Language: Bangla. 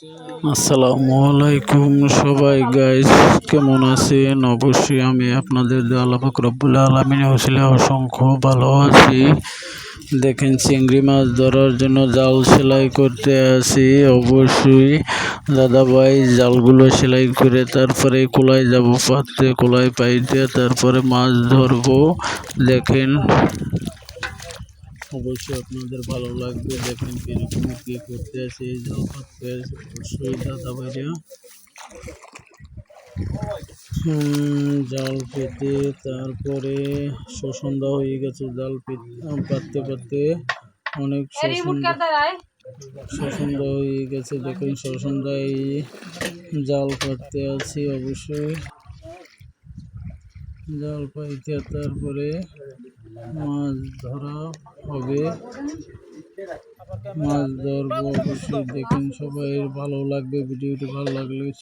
আসসালামু আলাইকুম সবাই গাইস কেমন আছেন? অবশ্যই আমি আপনাদের আল্লাহ রব্বুল আলমিন হসিলে অসংখ্য ভালো আছি। দেখেন চিংড়ি মাছ ধরার জন্য জাল সেলাই করতে আসি অবশ্যই। দাদাভাই জালগুলো সেলাই করে তারপরে কোলায় যাব পাততে কোলায় পাইতে, তারপরে মাছ ধরবো। দেখেন অবশ্যই আপনাদের ভালো লাগবে। দেখেন কীরকম কি করতে আছে এই জাল আছে অবশ্যই দাদা ভাইরা জাল পেতে তারপরে সন্ধ্যা হয়ে গেছে জাল পেতে পাততে পাততে অনেক সন্ধ্যা সন্ধ্যা হয়ে গেছে। দেখুন সন্ধ্যায় জাল পাততে আছি অবশ্যই। জাল পাইতে তারপরে মাছ ধরা হবে। মাছ ধরবো অবশ্যই। দেখুন সবাই ভালো লাগবে ভিডিওটি ভালো লাগলে